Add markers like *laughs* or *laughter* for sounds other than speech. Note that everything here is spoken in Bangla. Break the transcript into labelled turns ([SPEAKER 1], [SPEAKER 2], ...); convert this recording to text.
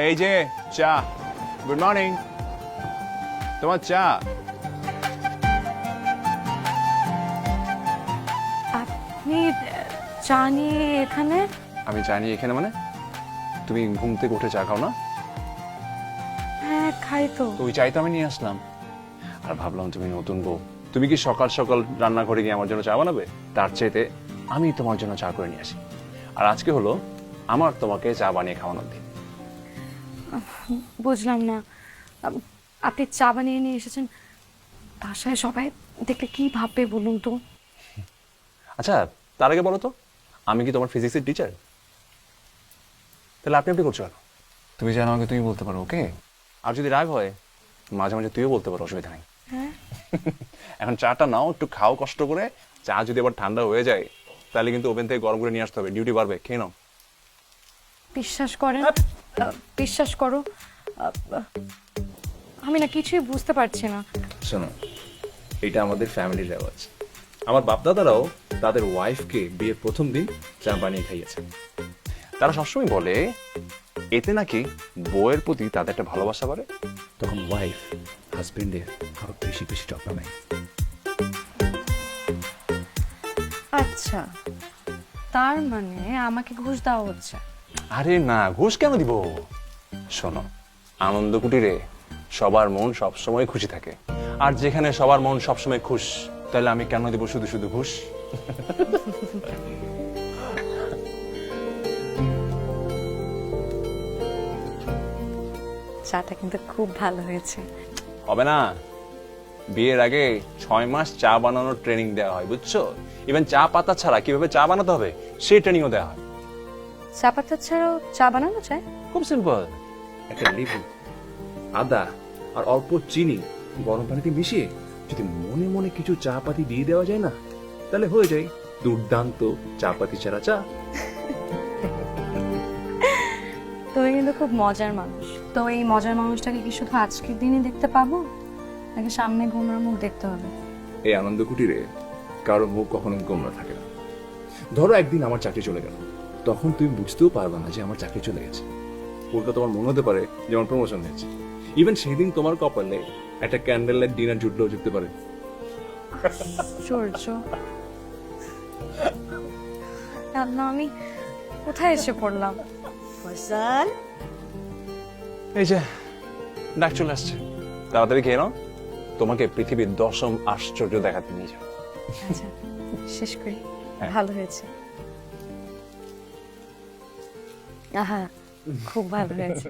[SPEAKER 1] এই যে চা। গুড মর্নিং তোমার চা?
[SPEAKER 2] আপনি চা নিয়ে এখানে?
[SPEAKER 1] আমি জানি এখানে মানে? তুমি ঘুম থেকে উঠে চা খাও না?
[SPEAKER 2] হ্যাঁ খাই তো।
[SPEAKER 1] তো ওই চাই তো আমি নিয়ে আসলাম। আর ভাবলাম তুমি নতুন বউ। তুমি কি সকাল সকাল রান্নাঘরে গিয়ে আমার জন্য চা বানাবে? তার চাইতে আমি তোমার জন্য চা করে নিয়ে আসি। আর আজকে হলো আমার তোমাকে চা বানিয়ে খাওয়ানোর দিন।
[SPEAKER 2] বুঝলাম না। আপনি চা বানিয়ে নিয়ে এসেছেন। বাসায় সবাই দেখলে কি ভাববে বলুন তো?
[SPEAKER 1] আচ্ছা তার আগে বলো তো আমি কি তোমার ফিজিক্সের টিচার তাহলে আপনি আপনি করছ কেন? তুমি জানো আমাকে তুমি বলতে পারো ওকে? আর যদি রাগ হয় মাঝে মাঝে তুইও বলতে পারো অসুবিধা নেই।
[SPEAKER 2] হ্যাঁ? *laughs*
[SPEAKER 1] এখন চাটা নাও একটু খাও কষ্ট করে। চা যদি আবার ঠান্ডা হয়ে যায় তাহলে কিন্তু ওভেন থেকে গরম করে নিয়ে আসতে হবে। ডিউটি বাড়বে খেয়ে নাও।
[SPEAKER 2] বিশ্বাস করেন? বিশ্বাস করো আমি না কিছুই বুঝতে পারছি না।
[SPEAKER 1] শোনো এটা আমাদের ফ্যামিলির রেওয়াজ। আমার বাপদাদারাও তাদের ওয়াইফকে বিয়ের প্রথম দিন চা বানিয়ে খাইয়েছে। তারা সবসময় বলে এতে নাকি বউয়ের প্রতি তাদের একটা ভালোবাসা বাড়ে? তখন ওয়াইফ হাজবেন্ডের আরও বেশি বেশি যত্ন নেয়।
[SPEAKER 2] আচ্ছা তার মানে আমাকে ঘুষ দেওয়া হচ্ছে।
[SPEAKER 1] আরে না ঘুষ কেন দিব? শোনো আনন্দ কুটিরে সবার মন সবসময় খুশি থাকে। আর যেখানে সবার মন সবসময় খুশ তাহলে আমি কেন দিব শুধু শুধু ঘুষ?
[SPEAKER 2] চাটা কিন্তু খুব ভালো হয়েছে।
[SPEAKER 1] হবে না। বিয়ের আগে ছয় মাস চা বানানোর ট্রেনিং দেওয়া হয় বুঝছ? ইভেন চা পাতা ছাড়া কীভাবে চা বানাতে হবে সেই ট্রেনিংও দেওয়া হয়।
[SPEAKER 2] চা পাতা ছাড়াও চা বানানো যায়?
[SPEAKER 1] খুব সিম্পল একটা লেবু আদা আর অল্প চিনি গরম পানিতে মিশিয়ে যদি মনে মনে কিছু চা পাতি দিয়ে দেওয়া যায় না তাহলে হয়ে যায় দুর্দান্ত চা পাতি ছাড়া চা।
[SPEAKER 2] তুমি কিন্তু খুব মজার মানুষ। তো এই মজার মানুষটাকে কি শুধু আজকের দিনই দেখতে পাবো? নাকি সামনে ঘুমার মুখ দেখতে হবে?
[SPEAKER 1] এই আনন্দ কুটিরে কারও মুখ কখনো গোমরা থাকে না। ধরো একদিন আমার চাকরি চলে গেল। তখন তুমি বুঝতেও পারবে না যে আমার চাকরি চলে গেছে। উল্টো তোমার মনে হতে পারে যে আমার প্রমোশন হয়েছে। ইভেন সেদিন তোমার কপালে একটা ক্যান্ডেল লাইট ডিনার জুটলেও জুটতে পারে।
[SPEAKER 2] আমি কোথায় এসে পড়লাম?
[SPEAKER 3] ফসল
[SPEAKER 1] এই যে ডাক চলে আসছে। তাড়াতাড়ি খেয়ে নাও। তোমাকে পৃথিবীর দশম আশ্চর্য দেখাতে নিয়ে যাও
[SPEAKER 2] আচ্ছা শেষ করি।
[SPEAKER 1] হ্যাঁ।
[SPEAKER 2] ভালো হয়েছে। আহা খুব ভালো হয়েছে